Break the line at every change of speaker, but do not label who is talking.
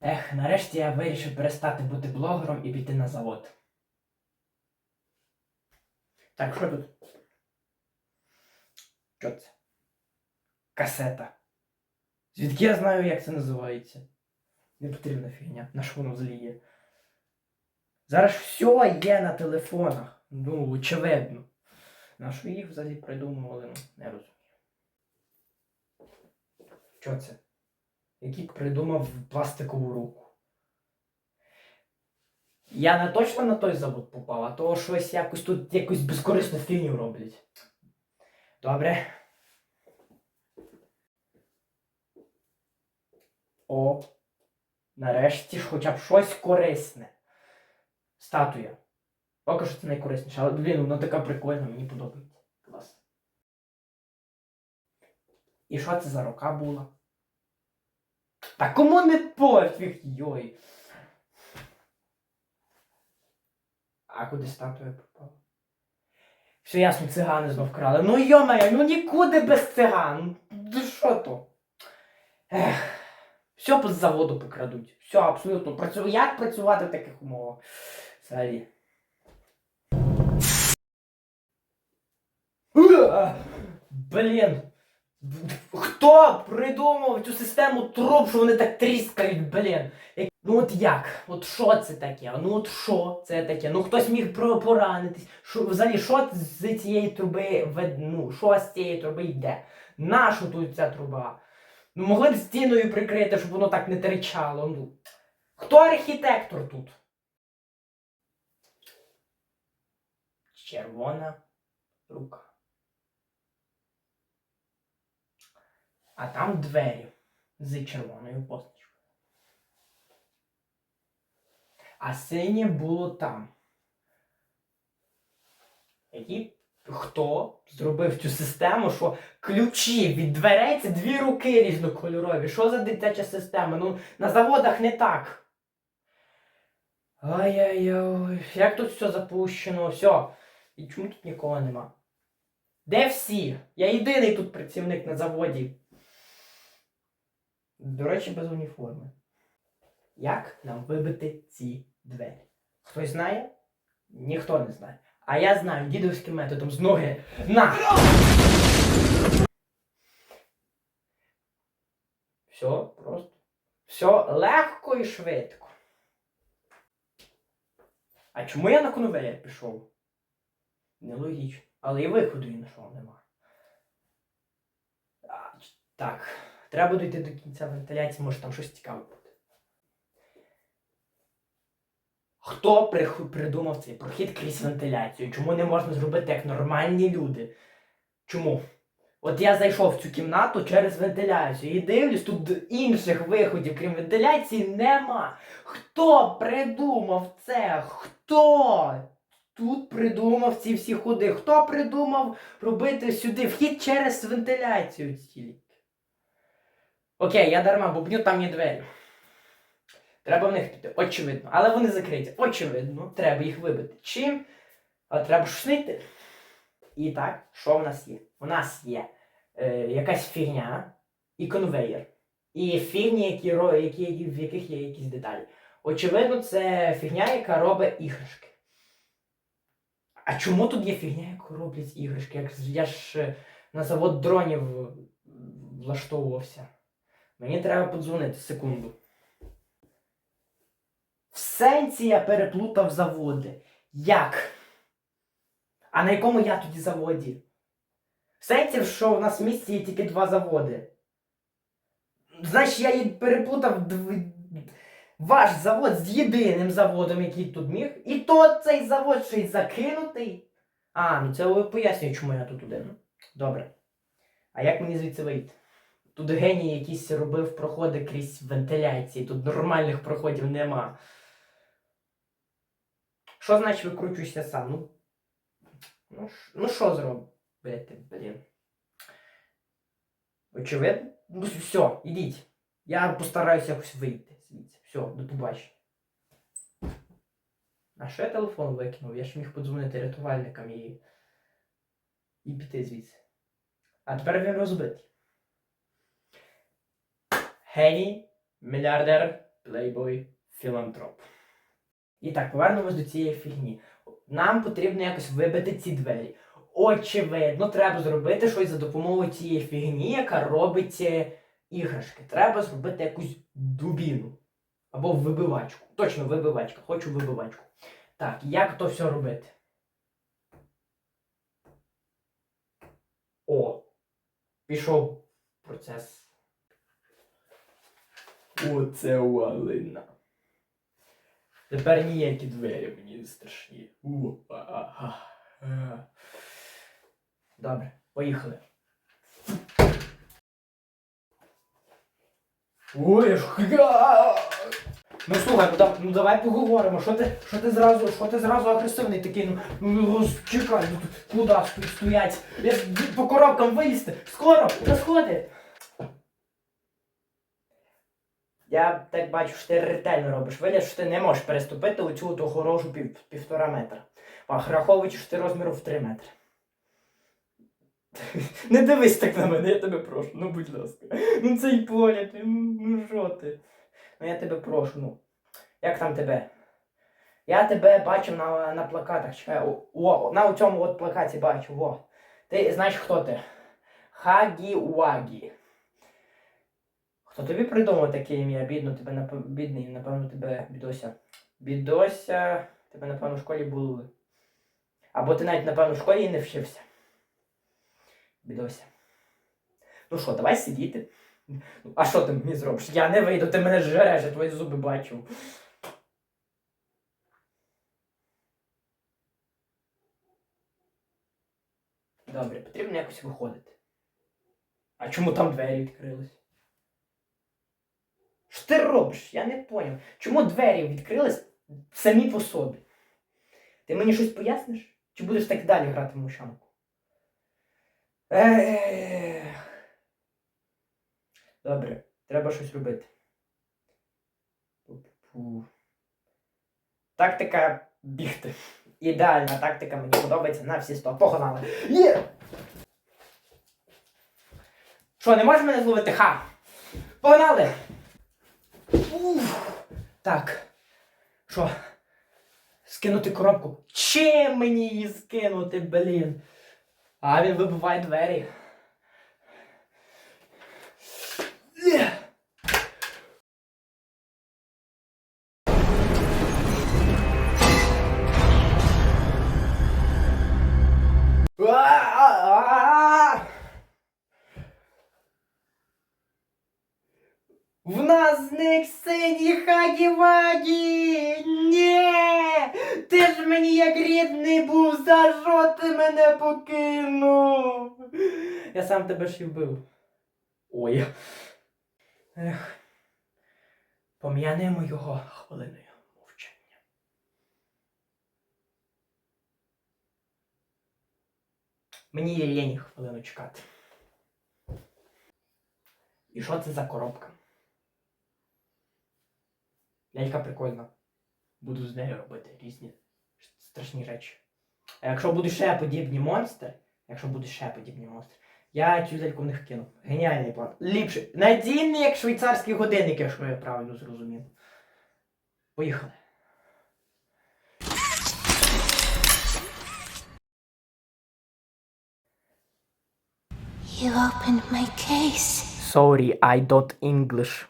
Ех, нарешті я вирішив перестати бути блогером і піти на завод. Так, що тут? Що це? Касета. Звідки я знаю, як це називається? Не потрібна фігня, на що воно зліє. Зараз все є на телефонах. Ну, очевидно. На що їх взагалі придумували, ну, не розумію. Що це? Який придумав пластикову руку? Я не точно на той завод попав, а то щось якось тут якусь безкорисну фігню роблять. Добре. О, нарешті ж хоча б щось корисне. Статуя. Поки що це найкорисніше, але блін, вона така прикольна, мені подобається. Клас. І що це за рука була? Та кому не пофіг, йой. А куди статуя пропала? Все ясно, цигани знов крали. Ну йомає, ну нікуди без циган. Ну що то? Ех. Все по заводу покрадуть. Все, абсолютно. Працю... Як працювати в таких умовах? Взагалі. Блін. Хто придумав цю систему труб, що вони так тріскають, блін? Ну от як? От що це таке? Ну от що це таке? Ну хтось міг поранитись. Що, взагалі, що з цієї труби ну, що з цієї труби йде? Нащо тут ця труба? Ну могли б стіною прикрити, щоб воно так не тричало. Ну. Хто архітектор тут? Червона рука. А там двері з червоною позначкою. А синє було там. Які хто зробив цю систему, що ключі від дверей це дві руки різнокольорові. Що за дитяча система? Ну, на заводах не так. Ай-яй-яй, як тут все запущено, все. І чому тут нікого нема? Де всі? Я єдиний тут працівник на заводі. До речі, без уніформи. Як нам вибити ці двері? Хтось знає? Ніхто не знає. А я знаю дідовським методом з ноги. На! Все просто. Все легко і швидко. А чому я на конвейер пішов? Нелогічно. Але і виходу іншого нема. А, ч- так. Треба дойти до кінця вентиляції, може там щось цікаве буде. Хто придумав цей прохід крізь вентиляцію? Чому не можна зробити як нормальні люди? Чому? От я зайшов в цю кімнату через вентиляцію і дивлюсь, тут інших виходів, крім вентиляції, нема. Хто придумав це? Хто? Тут придумав ці всі ходи. Хто придумав робити сюди вхід через вентиляцію тільки? Окей, я дарма бубню, там є двері. Треба в них піти, очевидно. Але вони закриті. Очевидно, треба їх вибити. Чим? А треба шнити. І так, що в нас є? У нас є е, якась фігня і конвейер. І фігні, які, які, в яких є якісь деталі. Очевидно, це фігня, яка робить іграшки. А чому тут є фігня, яку роблять іграшки? Як я ж е, на завод дронів влаштовувався. Мені треба подзвонити секунду. В сенсі я переплутав заводи. Як? А на якому я тоді заводі? В сенсі, що в нас в місті є тільки два заводи. Значить, я її переплутав дв- ваш завод з єдиним заводом, який тут міг. І то цей завод ще й закинутий. А, ну це пояснює, чому я тут один. Добре. А як мені звідси вийти? Тут геній якийсь робив проходи крізь вентиляції, тут нормальних проходів нема. Що значить викручуйся сам? Ну, ну, ну що зробити, блін? Очевидно? Ну все, ідіть. Я постараюся якось вийти звідси. Все, до побачення. А що я телефон викинув? Я ж міг подзвонити рятувальникам і. і піти звідси. А тепер він розбитий. Геній, мільярдер, плейбой, філантроп. І так, повернемось до цієї фігні. Нам потрібно якось вибити ці двері. Очевидно, треба зробити щось за допомогою цієї фігні, яка робить е, іграшки. Треба зробити якусь дубіну. Або вибивачку. Точно вибивачка. Хочу вибивачку. Так, як то все робити? О! Пішов процес. Оце валина. Тепер ніякі двері мені страшні. А. Добре, поїхали. Ой, ж! Ну слухай, ну, да- ну давай поговоримо. Що ти, що ти зразу, що ти зразу агресивний такий, ну, ну роз- чекай, ну тут куди тут стоять? Я по коробкам вилізти. Скоро, розходи. Я так бачу, що ти ретельно робиш вигляд, що ти не можеш переступити оцю ту хорошу пів, півтора метра. А враховуючи, що ти розміру в 3 метри. Не дивись так на мене, я тебе прошу, ну будь ласка. Ну цей поля, ти, ну ну що ти? Ну я тебе прошу, ну. Як там тебе? Я тебе бачив на, на плакатах. Чекай, о, о, на цьому от плакаті во. Ти знаєш хто ти? Хагі Уагі. Хто тобі придумав таке ім'я? Бідно, тебе нап... бідний, напевно, тебе бідося. Бідося, тебе, напевно, в школі були. Або ти навіть, напевно, в школі і не вчився. Бідося. Ну що, давай сидіти. Ну, А що ти мені зробиш? Я не вийду, ти мене жереш, я твої зуби бачу. Добре, потрібно якось виходити. А чому там двері відкрились? Що ти робиш? Я не поняв. Чому двері відкрились самі по собі? Ти мені щось поясниш? Чи будеш так далі грати в мовчанку? Ех. Добре, треба щось робити. Тактика бігти. Ідеальна тактика, мені подобається на всі сто. Погнали. Є! Що, не можеш мене зловити? Ха! Погнали! Уф. Так. Що? Скинути коробку. Чим мені її скинути, блін? А він вибиває двері. Є. В нас зник синій хагі-вагі! Ні! Ти ж мені як рідний був, за що ти мене покинув? Я сам тебе ж і вбив. Ой. Ех. Пом'янемо його хвилиною мовчання. Мені є лінь хвилину чекати. І що це за коробка? Лялька прикольна. Буду з нею робити різні страшні речі. А якщо будуть ще подібні монстри, якщо будуть ще подібні монстри, я цю ляльку в них кину. Геніальний план. Ліпше. Надійний, як швейцарський годинник, якщо я правильно зрозумів. Поїхали.
You opened my case.
Sorry, I don't English.